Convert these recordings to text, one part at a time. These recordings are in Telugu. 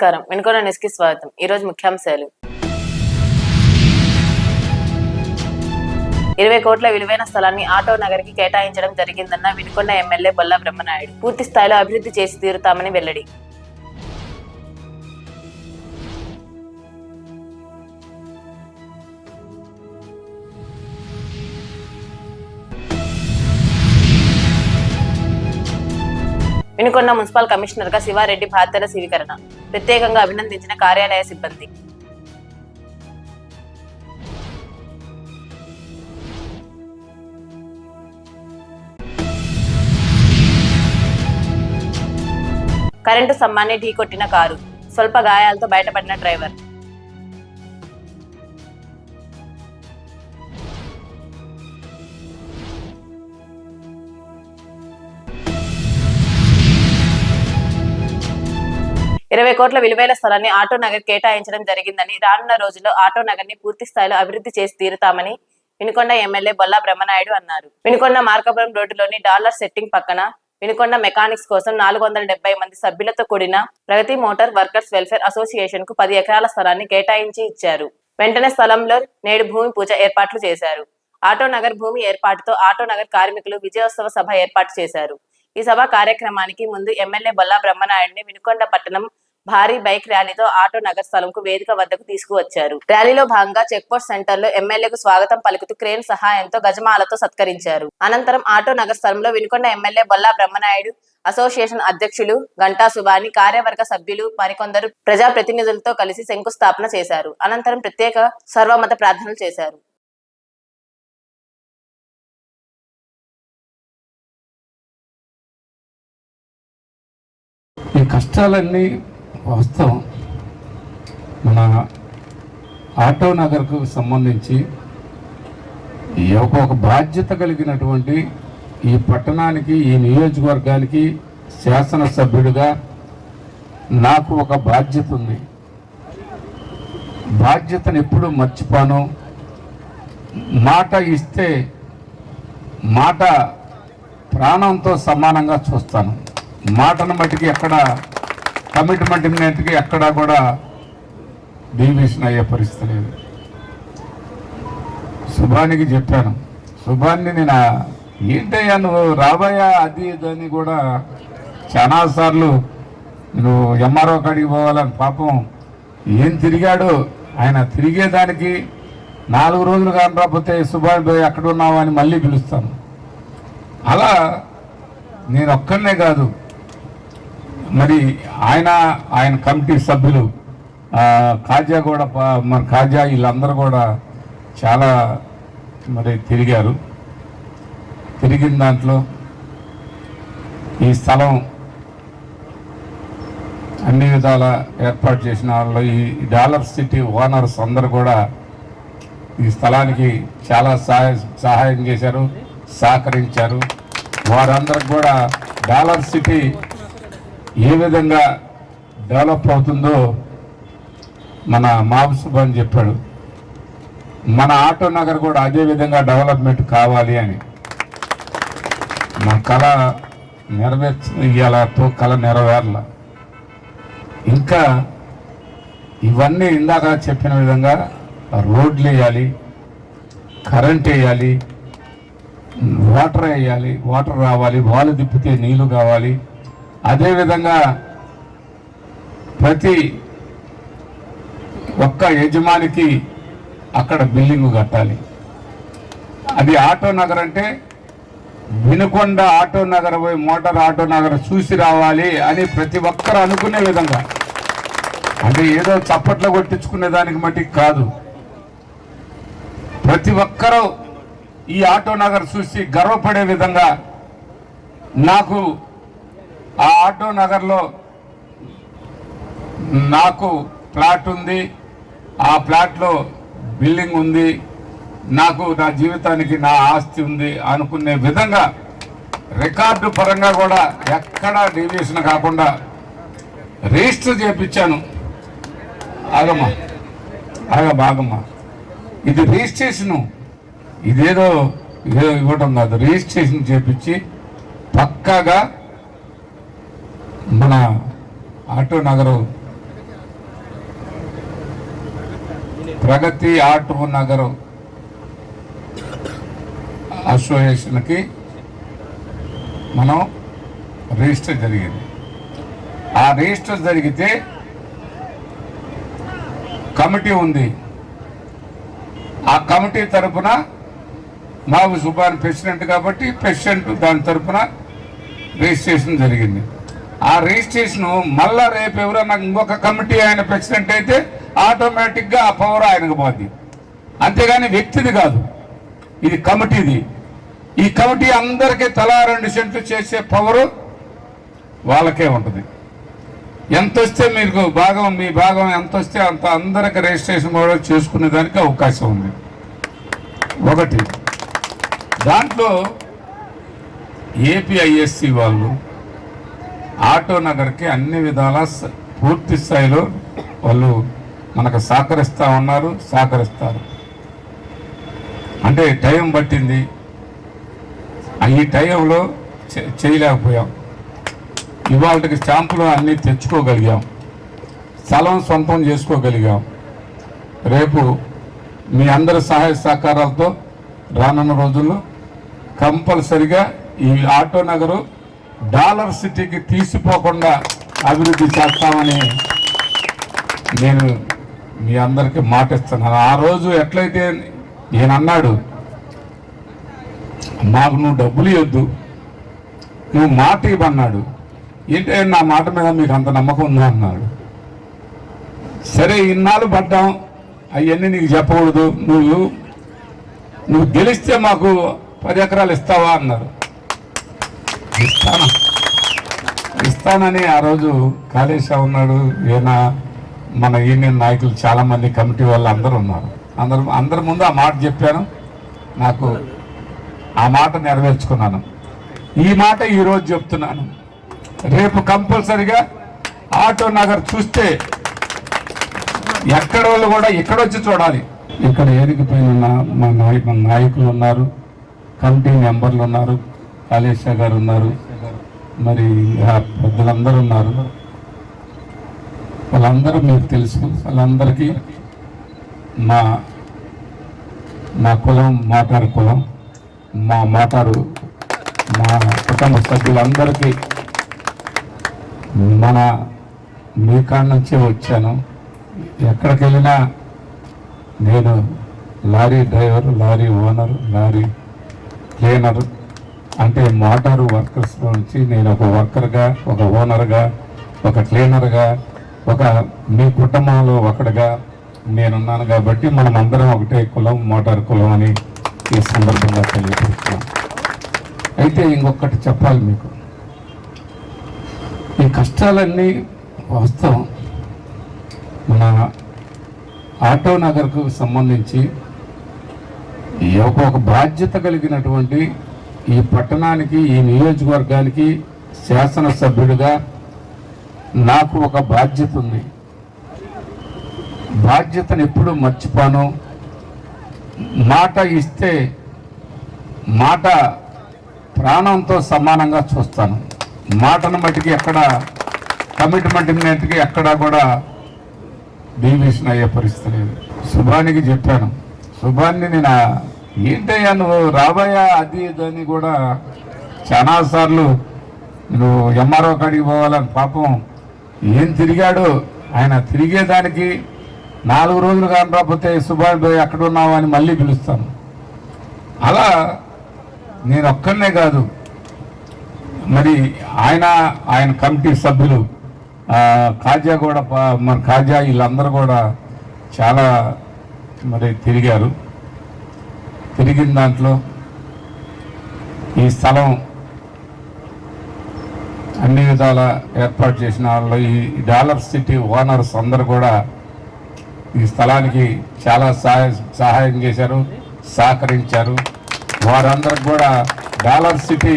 నమస్కారం. వెనుకొన న్యూస్కి స్వాగతం. ఈ రోజు ముఖ్యాంశాలు. ఇరవై కోట్ల విలువైన స్థలాన్ని ఆటో నగర్కి కేటాయించడం జరిగిందన్న వినుకొండ ఎమ్మెల్యే బొల్ల బ్రహ్మనాయుడు. పూర్తి స్థాయిలో అభివృద్ధి చేసి తీరుతామని వెల్లడి. వినుకొండ మున్సిపల్ కమిషనర్గా శివారెడ్డి బాధ్యతల స్వీకరణ ప్రత్యేకంగా అభినందించిన కార్యాలయ సిబ్బంది. కరెంటు స్తంభాన్ని ఢీకొట్టిన కారు. స్వల్ప గాయాలతో బయటపడిన డ్రైవర్. ఇరవై కోట్ల విలువైన స్థలాన్ని ఆటో నగర్ కేటాయించడం జరిగిందని రానున్న రోజుల్లో ఆటో నగర్ని పూర్తి స్థాయిలో అభివృద్ధి చేసి తీరుతామని వినుకొండ ఎమ్మెల్యే బొల్లా బ్రహ్మనాయుడు అన్నారు. వినుకొండ మార్కాపురం రోడ్డులోని డాలర్ సెట్టింగ్ పక్కన వినుకొండ మెకానిక్స్ కోసం నాలుగు వందల డెబ్బై మంది సభ్యులతో కూడిన ప్రగతి మోటార్ వర్కర్స్ వెల్ఫేర్ అసోసియేషన్కు పది ఎకరాల స్థలాన్ని కేటాయించి ఇచ్చారు. వెంటనే స్థలంలో నేడు భూమి పూజ ఏర్పాట్లు చేశారు. ఆటో నగర్ భూమి ఏర్పాటుతో ఆటో నగర్ కార్మికులు విజయోత్సవ సభ ఏర్పాటు చేశారు. ఈ సభ కార్యక్రమానికి ముందు ఎమ్మెల్యే బొల్లా బ్రహ్మనాయుడిని వినుకొండ పట్టణం భారీ బైక్ ర్యాలీతో ఆటో నగర్ స్థలంకు వేదిక వద్దకు తీసుకువచ్చారు. ర్యాలీలో భాగంగా చెక్ పోస్ట్ సెంటర్లో ఎమ్మెల్యేకు స్వాగతం పలుకుతూ క్రేన్ సహాయంతో గజమాలతో సత్కరించారు. అనంతరం ఆటో నగర్ స్థలంలో వినుకొండ ఎమ్మెల్యే బొల్లా బ్రహ్మనాయుడు అసోసియేషన్ అధ్యక్షులు గంటా సుబాని కార్యవర్గ సభ్యులు మరికొందరు ప్రజాప్రతినిధులతో కలిసి శంకుస్థాపన చేశారు. అనంతరం ప్రత్యేక సర్వమత ప్రార్థనలు చేశారు. కష్టాలన్నీ వాస్తవం. మన ఆటో నగర్కు సంబంధించి ఈ ఒక ఒక బాధ్యత కలిగినటువంటి ఈ పట్టణానికి ఈ నియోజకవర్గానికి శాసనసభ్యుడిగా నాకు ఒక బాధ్యత ఉంది. బాధ్యతను ఎప్పుడు మర్చిపోను. మాట ఇస్తే మాట ప్రాణంతో సమానంగా చూస్తాను. మాటను మట్టికి ఎక్కడ కమిట్మెంట్ మట్టికి ఎక్కడా కూడా డీవియేషన్ అయ్యే పరిస్థితి లేదు. శుభానికి చెప్పాను. శుభాన్ని నేను ఏంటయ్యా నువ్వు రాబోయా అది ఇదని అని కూడా చాలాసార్లు నువ్వు ఎంఆర్ఓ కాడికి పోవాలని పాపం ఏం తిరిగాడు ఆయన తిరిగేదానికి నాలుగు రోజులు కానీ రాకపోతే సుభాష్ భాయ్ ఎక్కడ ఉన్నావు అని మళ్ళీ పిలుస్తాను. అలా నేను ఒక్కనే కాదు మరి ఆయన ఆయన కమిటీ సభ్యులు కాజా కూడా మన కాజా వీళ్ళందరూ కూడా చాలా మరి తిరిగారు. తిరిగిన దాంట్లో ఈ స్థలం అన్ని విధాల ఏర్పాటు చేసిన వాళ్ళు ఈ డాలర్ సిటీ ఓనర్స్ అందరూ కూడా ఈ స్థలానికి చాలా సహాయ సహాయం చేశారు సహకరించారు. వారందరికి కూడా డాలర్ సిటీ ఏ విధంగా డెవలప్ అవుతుందో మన మాబుసుబ్ అని చెప్పాడు. మన ఆటో నగర్ కూడా అదే విధంగా డెవలప్మెంట్ కావాలి అని. మన కళ నెరవేర్చాలతో కళ నెరవేరల. ఇంకా ఇవన్నీ ఇందాక చెప్పిన విధంగా రోడ్లు వేయాలి కరెంట్ వేయాలి వాటర్ వేయాలి వాటర్ రావాలి వాలు తిప్పితే నీళ్ళు కావాలి. అదేవిధంగా ప్రతి ఒక్క యజమానికి అక్కడ బిల్డింగ్ కట్టాలి. అది ఆటో నగర్ అంటే వినుకొండ ఆటో నగర్ పోయి మోటార్ ఆటో నగర్ చూసి రావాలి అని ప్రతి ఒక్కరు అనుకునే విధంగా. అంటే ఏదో చప్పట్లు కొట్టించుకునే దానికి మట్టికి కాదు. ప్రతి ఒక్కరూ ఈ ఆటో నగర్ చూసి గర్వపడే విధంగా నాకు ఆ ఆటో నగర్లో నాకు ప్లాట్ ఉంది. ఆ ప్లాట్లో బిల్డింగ్ ఉంది. నాకు నా జీవితానికి నా ఆస్తి ఉంది అనుకునే విధంగా రికార్డు పరంగా కూడా ఎక్కడా డీవియేషన్ కాకుండా రిజిస్టర్ చేయించాను ఆగమ్మా ఆగా బాగమ్మా ఇది రిజిస్ట్రేషను. ఇదేదో ఏదో ఇవ్వడం కాదు. రిజిస్ట్రేషన్ చేపించి పక్కాగా మన ఆటో నగరం ప్రగతి ఆటో నగరం అసోసియేషన్కి మనం రిజిస్టర్ జరిగింది. ఆ రిజిస్టర్ జరిగితే కమిటీ ఉంది. ఆ కమిటీ తరపున మాకు సుబాన్ ప్రెసిడెంట్ కాబట్టి ప్రెసిడెంట్ దాని తరపున రిజిస్ట్రేషన్ జరిగింది. ఆ రిజిస్ట్రేషన్ మళ్ళా రేపు ఎవరన్నా ఇంకొక కమిటీ ఆయన ప్రెసిడెంట్ అయితే ఆటోమేటిక్గా ఆ పవర్ ఆయనకు పోద్ది. అంతేగాని వ్యక్తిది కాదు. ఇది కమిటీది. ఈ కమిటీ అందరికీ తలా రెండు సెంట్లు చేసే పవరు వాళ్ళకే ఉంటుంది. ఎంత వస్తే మీకు భాగం మీ భాగం ఎంత వస్తే అంత అందరికి రిజిస్ట్రేషన్ కూడా చేసుకునే దానికి అవకాశం ఉంది. ఒకటి దాంట్లో ఏపీఐఎస్సి వాళ్ళు ఆటో నగర్కి అన్ని విధాల పూర్తి స్థాయిలో వాళ్ళు మనకు సహకరిస్తా ఉన్నారు సహకరిస్తారు. అంటే టైం పట్టింది. ఈ టైంలో చేయలేకపోయాం. ఇవాళకి స్టాంపులు అన్నీ తెచ్చుకోగలిగాం. స్థలం సొంతం చేసుకోగలిగాం. రేపు మీ అందరి సహాయ సహకారాలతో రానున్న రోజుల్లో కంపల్సరిగా ఈ ఆటో నగరు డాలర్ సిటీకి తీసిపోకుండా అభివృద్ధి చేస్తామని నేను మీ అందరికీ మాటిస్తున్నాను. ఆ రోజు ఎట్లయితే నేను అన్నాడు నాకు నువ్వు డబ్బులు ఇవ్వద్దు నువ్వు మాట ఇవ్వన్నాడు. ఏంటంటే నా మాట మీద మీకు అంత నమ్మకం ఉందా? అన్నాడు. సరే ఇన్నాళ్ళు పడ్డాం అవన్నీ నీకు చెప్పకూడదు. నువ్వు నువ్వు గెలిస్తే మాకు పది ఎకరాలు ఇస్తావా? అన్నారు. ఇస్తాను. ఇస్తానని ఆ రోజు కాళేశా ఉన్నాడు. ఈయన మన యూనియన్ నాయకులు చాలామంది కమిటీ వాళ్ళు అందరూ ఉన్నారు. అందరు అందరి ముందు ఆ మాట చెప్పాను. నాకు ఆ మాట నెరవేర్చుకున్నాను. ఈ మాట ఈరోజు చెప్తున్నాను. రేపు కంపల్సరిగా ఆటో నగర్ చూస్తే ఎక్కడ వాళ్ళు కూడా ఇక్కడ వచ్చి చూడాలి. ఇక్కడ ఏదికి పైన ఉన్న మా మన నాయకులు ఉన్నారు. కమిటీ మెంబర్లు ఉన్నారు. కాళేశ్వర గారు ఉన్నారు. మరి పెద్దలందరూ ఉన్నారు. వాళ్ళందరూ మీకు తెలుసు. వాళ్ళందరికీ మా మా కులం మాటారు కులం మా మాటారు మా కుటుంబ సభ్యులందరికీ మన మీ కాడ నుంచే వచ్చాను. ఎక్కడికి వెళ్ళినా నేను lorry driver lorry owner lorry cleaner. అంటే మోటారు వర్కర్స్ నుంచి నేను ఒక వర్కర్గా ఒక ఓనర్గా ఒక క్లీనర్గా ఒక మీ కుటుంబంలో ఒకటిగా నేనున్నాను కాబట్టి మనం అందరం ఒకటే కులం మోటార్ కులం అని ఈ సందర్భంగా తెలియజేస్తున్నాం అయితే ఇంకొకటి చెప్పాలి మీకు. ఈ కష్టాలన్నీ వాస్తవం. మన ఆటో నగర్కు సంబంధించి ఈ ఒక బాధ్యత కలిగినటువంటి ఈ పట్టణానికి ఈ నియోజకవర్గానికి శాసనసభ్యుడిగా నాకు ఒక బాధ్యత ఉంది. బాధ్యతను ఎప్పుడు మర్చిపోను. మాట ఇస్తే మాట ప్రాణంతో సమానంగా చూస్తాను. మాటను మటుకి ఎక్కడ కమిట్మెంట్కి ఎక్కడ కూడా డీవియేషన్ అయ్యే పరిస్థితి లేదు. శుభానికి చెప్పాను. శుభాన్ని నేను ఏంటయ్యా నువ్వు రాబోయా అది ఇదని కూడా చాలా సార్లు నువ్వు ఎంఆర్ఓ కాడికి పోవాలని పాపం ఏం తిరిగాడు? ఆయన తిరిగేదానికి నాలుగు రోజులు కానీ రాకపోతే సుభాష్ భాయ్ ఎక్కడ ఉన్నావు అని మళ్ళీ పిలుస్తాను. అలా నేను ఒక్కనే కాదు మరి ఆయన ఆయన కమిటీ సభ్యులు కాజా కూడా పా- మన కాజా వీళ్ళందరూ కూడా చాలా మరి తిరిగారు. తిరిగిన దాంట్లో ఈ స్థలం అన్ని విధాల ఏర్పాటు చేసిన వాళ్ళు ఈ డాలర్ సిటీ ఓనర్స్ అందరు కూడా ఈ స్థలానికి చాలా సహాయ సహాయం చేశారు సహకరించారు. వారందరికి కూడా డాలర్ సిటీ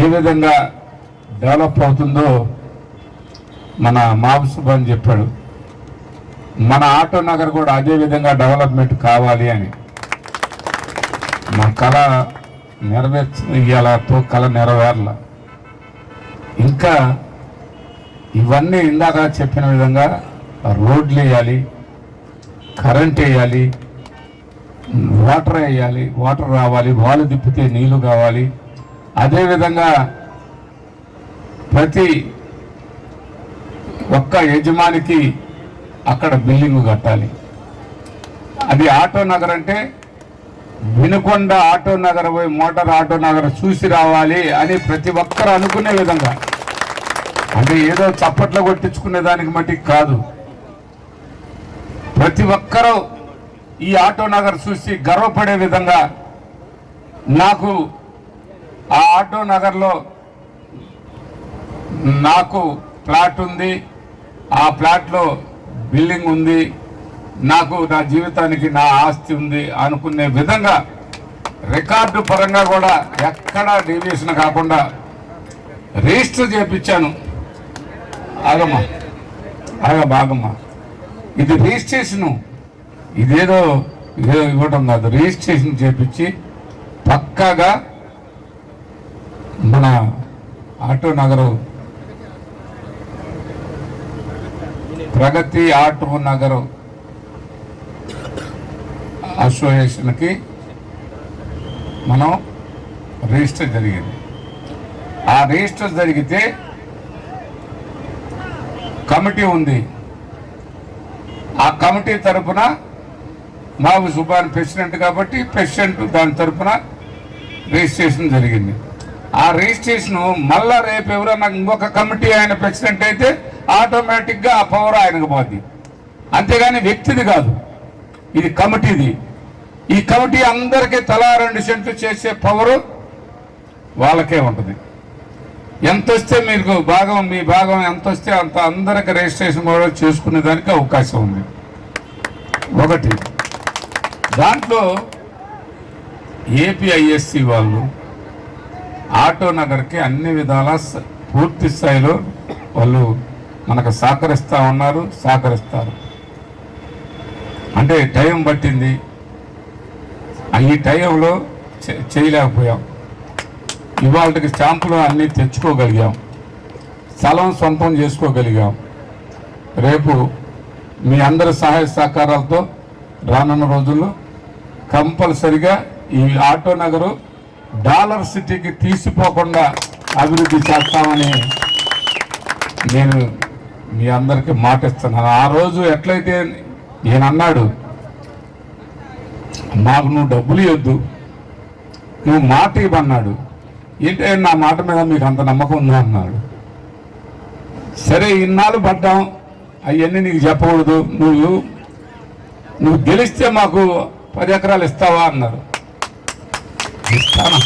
ఏ విధంగా డెవలప్ అవుతుందో మన మాబుసుబ్ అని చెప్పాడు. మన ఆటో నగర్ కూడా అదే విధంగా డెవలప్మెంట్ కావాలి అని. మా కళ నెరవేర్చ కళ నెరవేరల. ఇంకా ఇవన్నీ ఇందాక చెప్పిన విధంగా రోడ్లు వేయాలి కరెంట్ వేయాలి వాటర్ వేయాలి వాటర్ రావాలి వాలు తిప్పితే నీళ్ళు కావాలి. అదేవిధంగా ప్రతి ఒక్క యజమానికి అక్కడ బిల్డింగ్ కట్టాలి. అది ఆటో నగర్ అంటే వినుకొండ ఆటో నగర్ పోయి మోటార్ ఆటో నగర్ చూసి రావాలి అని ప్రతి ఒక్కరు అనుకునే విధంగా. అంటే ఏదో చప్పట్లు కొట్టించుకునే దానికి మట్టి కాదు. ప్రతి ఒక్కరూ ఈ ఆటో నగర్ చూసి గర్వపడే విధంగా నాకు ఆ ఆటో నగర్లో నాకు ప్లాట్ ఉంది. ఆ ప్లాట్లో బిల్డింగ్ ఉంది. నాకు నా జీవితానికి నా ఆస్తి ఉంది అనుకునే విధంగా రికార్డు పరంగా కూడా ఎక్కడా డీవియేషన్ కాకుండా రిజిస్టర్ చేయించాను ఆగమ్మా ఆగ బాగమ్మా ఇది రిజిస్ట్రేషను. ఇదేదో ఇదేదో ఇవ్వటం కాదు. రిజిస్ట్రేషన్ చేపించి పక్కాగా మన ఆటో నగరు ప్రగతి ఆటో నగరం అసోసియేషన్కి మనం రిజిస్టర్ జరిగింది. ఆ రిజిస్టర్ జరిగితే కమిటీ ఉంది. ఆ కమిటీ తరపున మాకు సుబ్బాన్ ప్రెసిడెంట్ కాబట్టి ప్రెసిడెంట్ దాని తరపున రిజిస్ట్రేషన్ జరిగింది. ఆ రిజిస్ట్రేషన్ మళ్ళా రేపు ఎవరైనా ఇంకొక కమిటీ ఆయన ప్రెసిడెంట్ అయితే ఆటోమేటిక్గా ఆ పవర్ ఆయనకు పోద్ది. అంతేగాని వ్యక్తిది కాదు. ఇది కమిటీది. ఈ కమిటీ అందరికీ తలా రెండు సెంట్లు చేసే పవరు వాళ్ళకే ఉంటుంది. ఎంత వస్తే మీకు భాగం మీ భాగం ఎంత వస్తే అంత అందరికి రిజిస్ట్రేషన్ కూడా చేసుకునే దానికి అవకాశం ఉంది. ఒకటి దాంట్లో ఏపీఐఎస్సి వాళ్ళు ఆటో నగర్కి అన్ని విధాల పూర్తి స్థాయిలో వాళ్ళు మనకు సహకరిస్తూ ఉన్నారు సహకరిస్తారు. అంటే టైం పట్టింది ఈ టైంలో చేయలేకపోయాం. ఇవాళకి స్టాంపులు అన్నీ తెచ్చుకోగలిగాం. స్థలం సొంతం చేసుకోగలిగాం. రేపు మీ అందరి సహాయ సహకారాలతో రానున్న రోజుల్లో కంపల్సరిగా ఈ ఆటో నగరు డాలర్ సిటీకి తీసిపోకుండా అభివృద్ధి చేస్తామని నేను మీ అందరికీ మాట ఇస్తున్నాను ఆ రోజు ఎట్లయితే ఈయన అన్నాడు మాకు నువ్వు డబ్బులు ఇవ్వద్దు. నువ్వు మాట ఇవ్వన్నాడు. ఏంటంటే నా మాట మీద మీకు అంత నమ్మకం ఉందా అన్నాడు. సరే ఇన్నాళ్ళు పడ్డాం. అవన్నీ నీకు చెప్పకూడదు. నువ్వు నువ్వు గెలిస్తే మాకు పది ఎకరాలు ఇస్తావా అన్నారు. ఇస్తాను.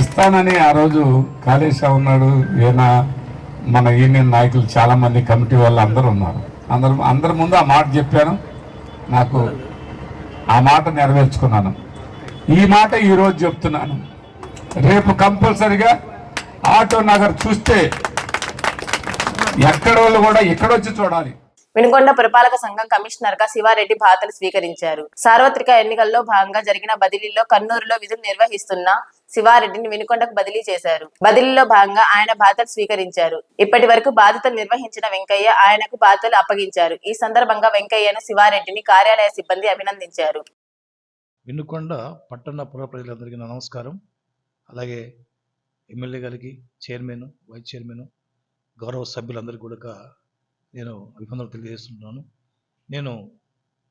ఇస్తానని ఆ రోజు కాళేశా ఉన్నాడు. ఈయన మన యూనియన్ నాయకులు చాలామంది కమిటీ వాళ్ళు అందరూ ఉన్నారు. అందరు అందరి ముందు ఆ మాట చెప్పాను. నాకు ఆ మాట నెరవేర్చుకున్నాను. ఈ మాట ఈరోజు చెప్తున్నాను. రేపు కంపల్సరిగా ఆటో నగర్ చూస్తే ఎక్కడ వాళ్ళు కూడా ఇక్కడొచ్చి చూడాలి. వినుకొండ పురపాలక సంఘం కమిషనర్గా శివారెడ్డి బాధ్యతలు స్వీకరించారు. సార్వత్రిక ఎన్నికల్లో భాగంగా జరిగిన బదిలీలో కన్నూరులో విధులు నిర్వహిస్తున్న శివారెడ్డిని వినుకొండకు బదిలీ చేశారు. బదిలీలో భాగంగా ఆయన బాధ్యతలు స్వీకరించారు. ఇప్పటి వరకు బాధ్యతలు నిర్వహించిన వెంకయ్య ఆయనకు బాధ్యతలు అప్పగించారు. ఈ సందర్భంగా వెంకయ్యను శివారెడ్డిని కార్యాలయ సిబ్బంది అభినందించారు. వినుకొండ పట్టణ పుర ప్రజలందరికీ నమస్కారం. అలాగే ఎమ్మెల్యే గారికి చైర్మన్ వైస్ చైర్మన్ గౌరవ సభ్యులందరికీ కూడా నేను అభినందనలు తెలియజేస్తున్నాను. నేను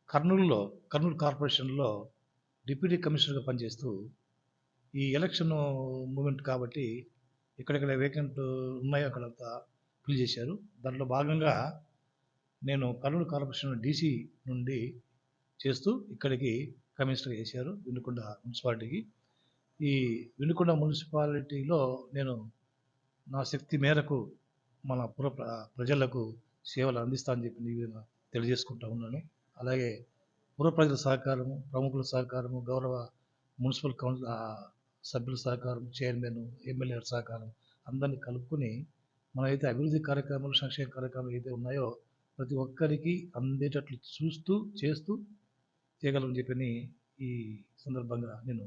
కర్నూలులో కర్నూలు కార్పొరేషన్లో డిప్యూటీ కమిషనర్గా పనిచేస్తూ ఈ ఎలక్షన్ మూమెంట్ కాబట్టి ఎక్కడెక్కడ వేకెంట్ ఉన్నాయో అక్కడంతా ఫిల్ చేశారు. దాంట్లో భాగంగా నేను కర్నూలు కార్పొరేషన్ డీసీ నుండి చేస్తూ ఇక్కడికి కమిషనర్ చేశారు వినుకొండ మున్సిపాలిటీకి. ఈ వినుకొండ మున్సిపాలిటీలో నేను నా శక్తి మేరకు మన పుర ప్ర- ప్రజలకు సేవలు అందిస్తానని చెప్పి నేను తెలియజేసుకుంటా ఉన్నాను. అలాగే పూర్వ ప్రజల సహకారము ప్రముఖుల సహకారము గౌరవ మున్సిపల్ కౌన్సిల్ సభ్యుల సహకారం చైర్మన్ ఎమ్మెల్యే సహకారం అందరినీ కలుపుకొని మనమైతే అభివృద్ధి కార్యక్రమాలు సంక్షేమ కార్యక్రమాలు ఏదైతే ఉన్నాయో ప్రతి ఒక్కరికి అందేటట్లు చూస్తూ చేస్తూ చేయగలమని చెప్పని ఈ సందర్భంగా నేను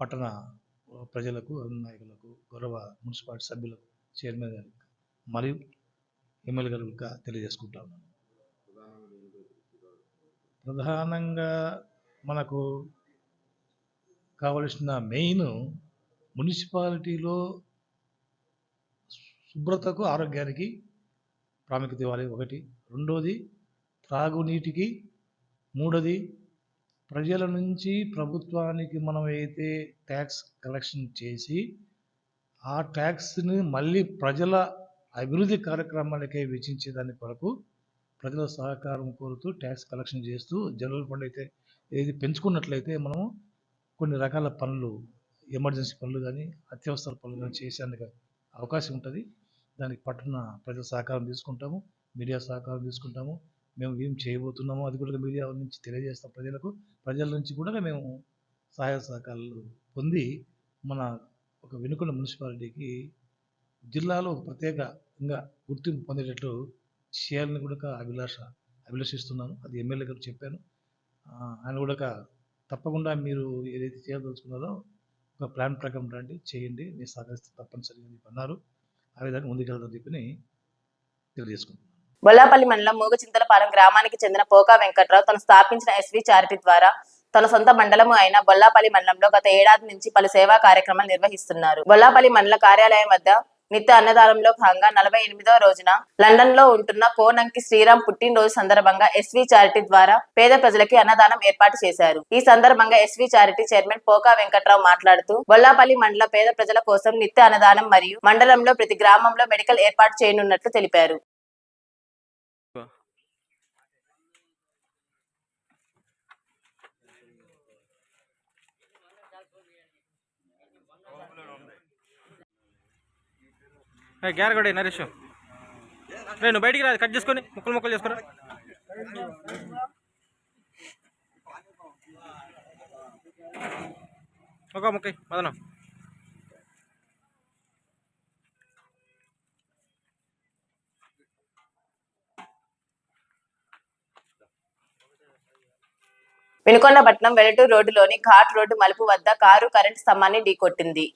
పట్టణ ప్రజలకు నాయకులకు గౌరవ మున్సిపాలిటీ సభ్యులకు చైర్మన్ గారికి మరియు ఎమ్మెల్యే గారికి తెలియజేసుకుంటా ఉన్నాను. ప్రధానంగా మనకు కావలసిన మెయిన్ మున్సిపాలిటీలో శుభ్రతకు ఆరోగ్యానికి ప్రాముఖ్యత ఇవ్వాలి. ఒకటి. రెండోది త్రాగునీటికి. మూడోది ప్రజల నుంచి ప్రభుత్వానికి మనం అయితే ట్యాక్స్ కలెక్షన్ చేసి ఆ ట్యాక్స్ని మళ్ళీ ప్రజల అభివృద్ధి కార్యక్రమాలకే వెచ్చించేదాని కొరకు ప్రజల సహకారం కోరుతూ ట్యాక్స్ కలెక్షన్ చేస్తూ జనరల్ ఫండ్ అయితే ఏది పెంచుకున్నట్లయితే మనము కొన్ని రకాల పనులు ఎమర్జెన్సీ పనులు కానీ అత్యవసర పనులు కానీ చేసేందుకు అవకాశం ఉంటుంది. దానికి పట్టున ప్రజల సహకారం తీసుకుంటాము మీడియా సహకారం తీసుకుంటాము. మేము ఏం చేయబోతున్నామో అది కూడా మీడియా నుంచి తెలియజేస్తాం ప్రజలకు. ప్రజల నుంచి కూడా మేము సహాయ సహకారాలు పొంది మన ఒక వెనుకొండ మున్సిపాలిటీకి జిల్లాలో ప్రత్యేకంగా గుర్తింపు పొందేటట్లు చేయాలని కూడా అభిలాష అభిలషిస్తున్నాను. అది ఎమ్మెల్యే గారు చెప్పాను. ఆయన కూడా తప్పకుండా మీరు ఏదైతే చేయదలుచుకున్నారో ఒక ప్లాన్ ప్రకారం రండి చేయండి నేను సహకరిస్తే తప్పనిసరిగా అని అన్నారు ఆ విధంగా ముందుకెళ్తామని చెప్పి తెలియజేసుకుంటున్నాను. బొల్లాపల్లి మండలం మూగచింతలపాలెం గ్రామానికి చెందిన పోకా వెంకట్రావు తను స్థాపించిన ఎస్వి చారిటీ ద్వారా తన సొంత మండలము అయిన బొల్లాపల్లి మండలంలో గత ఏడాది నుంచి పలు సేవా కార్యక్రమాలు నిర్వహిస్తున్నారు. బొల్లాపల్లి మండల కార్యాలయం వద్ద నిత్య అన్నదానంలో భాగంగా నలభై ఎనిమిదవ రోజున లండన్లో ఉంటున్న కోనంకి శ్రీరామ్ పుట్టినరోజు సందర్భంగా ఎస్వి చారిటీ ద్వారా పేద ప్రజలకి అన్నదానం ఏర్పాటు చేశారు. ఈ సందర్భంగా S V charity chairman Poka Venkatrao మాట్లాడుతూ బొల్లాపల్లి మండల పేద ప్రజల కోసం నిత్య అన్నదానం మరియు మండలంలో ప్రతి గ్రామంలో మెడికల్ ఏర్పాటు చేయనున్నట్లు తెలిపారు. గ్యారగడే నరేష్. నేను నువ్వు బయటికి రాదు కట్ చేసుకొని ముక్కలు ముక్కలు చేసుకురా. ఒక ముక్క మదన వినుకొండపట్నం వెలటూరు రోడ్డులోని ఘాట్ రోడ్డు మలుపు వద్ద కారు కరెంటు స్తంభాన్ని ఢీకొట్టింది.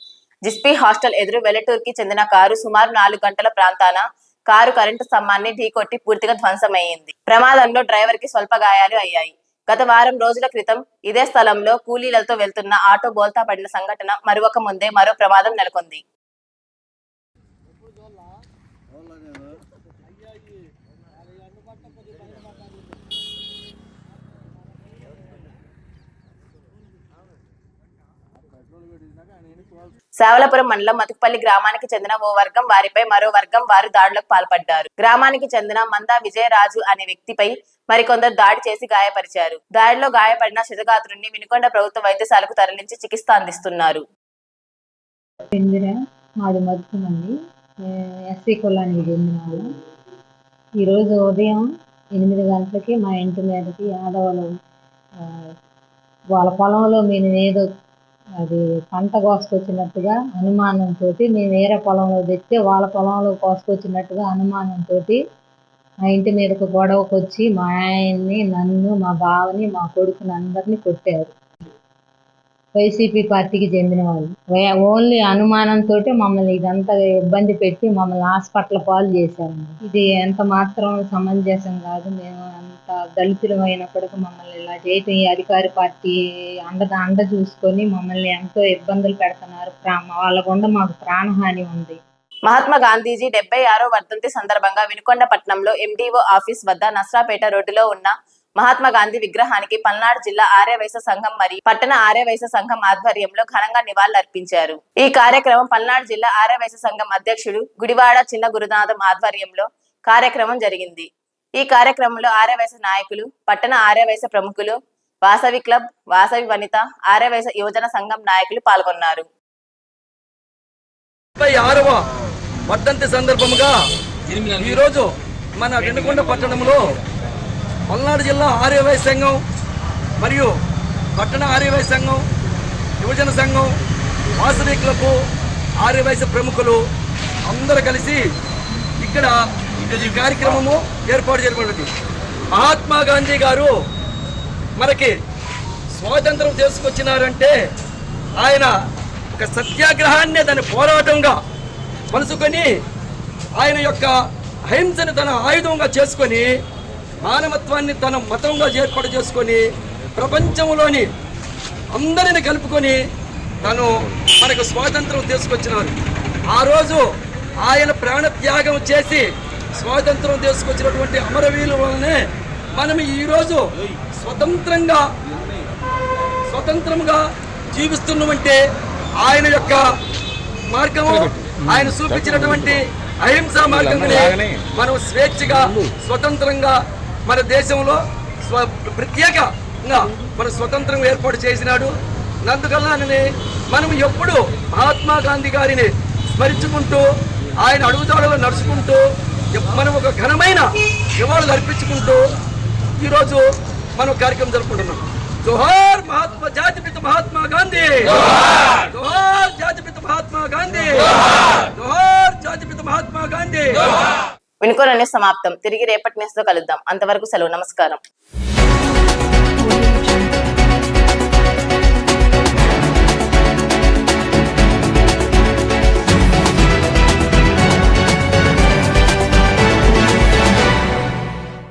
జిస్పీ హాస్టల్ ఎదురు వెలటూరుకి చెందిన కారు సుమారు నాలుగు గంటల ప్రాంతాన కారు కరెంటు స్తంభాన్ని ఢీకొట్టి పూర్తిగా ధ్వంసమయ్యింది. ప్రమాదంలో డ్రైవర్కి స్వల్ప గాయాలు అయ్యాయి. గత వారం రోజుల క్రితం ఇదే స్థలంలో కూలీలతో వెళ్తున్న ఆటో బోల్తా పడిన సంఘటన మరొక ముందే మరో ప్రమాదం నెలకొంది. సావలపురం మండలం మతుకుపల్లి గ్రామానికి చెందిన ఓ వర్గం వారిపై మరో వర్గం వారు దాడులకు పాల్పడ్డారు. గ్రామానికి చెందిన మందా విజయరాజు అనే వ్యక్తిపై మరికొందరు దాడి చేసి గాయపరిచారు. దాడిలో గాయపడిన శతగాత్రుడిని వినుకొండ ప్రభుత్వ వైద్యశాలకు తరలించి చికిత్స అందిస్తున్నారు. మాది ఎస్సీ కులానికి చెందిన వాళ్ళం. ఈరోజు ఉదయం ఎనిమిది గంటలకి మా ఇంటి మీదకి యాదవులు వాళ్ళ పొలంలో మేము ఏదో అది పంట కోసుకొచ్చినట్టుగా అనుమానంతో మేము వేరే పొలంలో తెస్తే వాళ్ళ పొలంలో కోసుకొచ్చినట్టుగా అనుమానంతో మా ఇంటి మీదకు గొడవకు వచ్చి మా ఆయన్ని నన్ను మా బావని మా కొడుకుని అందరినీ కొట్టారు. వైసీపీ పార్టీకి చెందిన వాళ్ళు. ఓన్లీ అనుమానంతో మమ్మల్ని ఇదంతా ఇబ్బంది పెట్టి మమ్మల్ని హాస్పిటల్ పాలు చేశారు ఇది ఎంత మాత్రం సమంజసం కాదు. మేము అంత దళితులు అయినప్పటికీ మమ్మల్ని ఇలా చేయటం ఈ అధికార పార్టీ అండ అండ చూసుకొని మమ్మల్ని ఎంతో ఇబ్బందులు పెడుతున్నారు. ప్రా- వాళ్ళ గుండా మాకు ప్రాణహాని ఉంది. మహాత్మా గాంధీజీ డెబ్బై ఆరో వర్ధంతి సందర్భంగా వినుకొండపట్నంలో ఎండిఓ ఆఫీస్ వద్ద నస్రాపేట రోడ్డులో ఉన్న మహాత్మా గాంధీ విగ్రహానికి పల్నాడు జిల్లా ఆర్యవైశ్య సంఘం మరియు పట్టణ ఆర్యవైశ్య సంఘం ఆధ్వర్యంలో ఘనంగా నివాళులర్పించారు. ఈ కార్యక్రమం పల్నాడు జిల్లా ఆర్యవైశ్య సంఘం అధ్యక్షుడు గుడివాడ చిన్న గురునాథం ఆధ్వర్యంలో కార్యక్రమం జరిగింది. ఈ కార్యక్రమంలో ఆర్యవైశ్య నాయకులు పట్టణ ఆర్యవైశ్య ప్రముఖులు వాసవి క్లబ్ వాసవి వనిత ఆర్యవైశ్య యువజన సంఘం నాయకులు పాల్గొన్నారు. ఆరవ వర్ధంతి సందర్భముగా ఈరోజు మన వెనుకొండ పట్టణంలో పల్నాడు జిల్లా ఆర్యవై సంఘం మరియు పట్టణ ఆర్యవై సంఘం యువజన సంఘం వాసవి క్లబ్ ఆర్యవైశ్య ప్రముఖులు అందరూ కలిసి ఇక్కడ ఈ కార్యక్రమము ఏర్పాటు చేయబడింది. మహాత్మా గాంధీ గారు మనకి స్వాతంత్రం తీసుకొచ్చినారంటే ఆయన ఒక సత్యాగ్రహాన్ని దాని పోరాటంగా మలుసుకొని ఆయన యొక్క అహింసను తన ఆయుధంగా చేసుకొని మానవత్వాన్ని తన మతంగా ఏర్పాటు చేసుకొని ప్రపంచంలోని అందరిని కలుపుకొని తను మనకు స్వాతంత్రం తీసుకొచ్చినారు. ఆ రోజు ఆయన ప్రాణత్యాగం చేసి స్వాతంత్రం తీసుకొచ్చినటువంటి అమరవీరుల వలనే మనం ఈరోజు స్వతంత్రంగా స్వతంత్రంగా జీవిస్తున్నామంటే ఆయన యొక్క మార్గము ఆయన చూపించినటువంటి అహింసా మార్గంలో మనం స్వేచ్ఛగా స్వతంత్రంగా మన దేశంలో స్వ ప్రత్యేకంగా మన స్వతంత్రం ఏర్పాటు చేసినాడు. నందుకల్లానని మనం ఎప్పుడు మహాత్మా గాంధీ గారిని స్మరించుకుంటూ ఆయన అడుగుదాడలో నడుచుకుంటూ మనం ఒక ఘనమైన నివాళులు అర్పించుకుంటూ ఈరోజు మనం కార్యక్రమం జరుపుకుంటున్నాం. జోహార్ మహాత్మా జాతిపిత మహాత్మా గాంధీ! జోహార్! జాతిపిత మహాత్మా గాంధీ! జోహార్! జాతిపిత మహాత్మా గాంధీ! వినుకోననే సమాప్తం. తిరిగి రేపటి న్యూస్ కలుద్దాం. అంతవరకు సెలవు. నమస్కారం.